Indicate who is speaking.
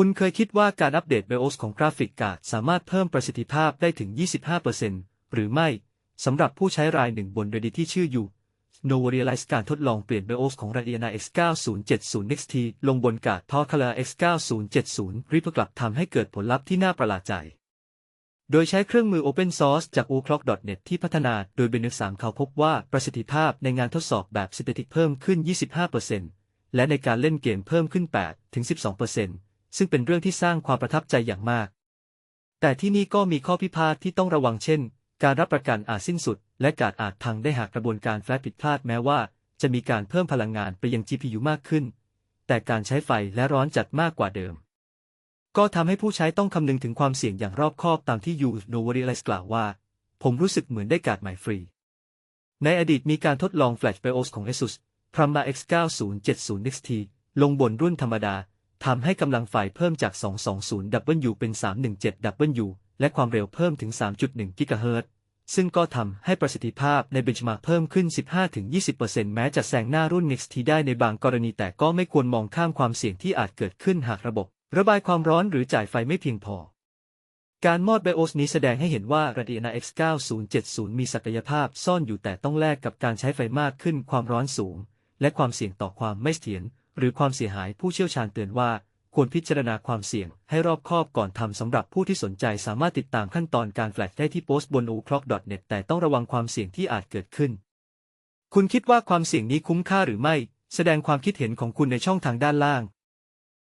Speaker 1: คุณเคยคิดว่าการอัปเดต BIOS ของกราฟิกการ์ดสามารถเพิ่มประสิทธิภาพได้ถึง 25%หรือไม่ สำหรับผู้ใช้รายหนึ่งบน Reddit ที่ชื่ออยู่ Novo Realize การทดลองเปลี่ยน BIOS ของ Radeon X 9070 XT ลงบนการ์ด Power Color X 9070รีบกลับทำให้เกิดผลลัพธ์ที่น่าประหลาดใจ โดยใช้เครื่องมือ Open Source จาก O'Clock.net ที่พัฒนาโดยเบน x 3เขาพบว่าประสิทธิภาพในงานทดสอบแบบ Static เพิ่มขึ้น 25%และในการเล่นเกมเพิ่มขึ้น 8-12% ซึ่งเป็นเรื่องที่สร้างความประทับใจอย่างมาก แต่ที่นี่ก็มีข้อพิพาทที่ต้องระวังเช่น การรับประกันอาจสิ้นสุด และการอาจพังได้หากกระบวนการแฟลชผิดพลาดแม้ว่า จะมีการเพิ่มพลังงานไปยัง GPU มากขึ้น แต่การใช้ไฟและร้อนจัดมากกว่าเดิม ก็ทำให้ผู้ใช้ต้องคำนึงถึงความเสี่ยงอย่างรอบคอบตามที่ยูโนวอริไลส์กล่าวว่า ผมรู้สึกเหมือนได้การ์ดใหม่ฟรี ในอดีตมีการทดลอง Flash BIOS ของ ASUS Prima X 9070 XT ลงบนรุ่นธรรมดา ทำให้กำลังไฟเพิ่มจาก 220W เป็น 317W และความเร็วเพิ่มถึง 3.1 GHz ซึ่งก็ทำให้ประสิทธิภาพในเบนช์มาร์กเพิ่มขึ้น 15-20%แม้จะแซงหน้ารุ่น NXT ได้ในบางกรณีแต่ก็ไม่ควรมองข้ามความเสี่ยงที่อาจเกิดขึ้นหากระบบ ระบายความร้อนหรือจ่ายไฟไม่เพียงพอ การมอด BIOS นี้แสดงให้เห็นว่า Radeon X 9070 มีศักยภาพซ่อนอยู่แต่ต้องแลกกับการใช้ไฟมากขึ้นความร้อนสูง และความเสี่ยงต่อความไม่เสถียร หรือความเสียหายผู้เชี่ยวชาญเตือนว่าควรพิจารณาความเสี่ยงให้รอบคอบก่อนทำสำหรับผู้ที่สนใจสามารถติดตามขั้นตอนการแฟลชได้ที่โพสต์บน o c l o c k n e t แต่ต้องระวังความเสี่ยงที่อาจเกิดขึ้น คุณคิดว่าความเสี่ยงนี้คุ้มค่าหรือไม่ แสดงความคิดเห็นของคุณในช่องทางด้านล่าง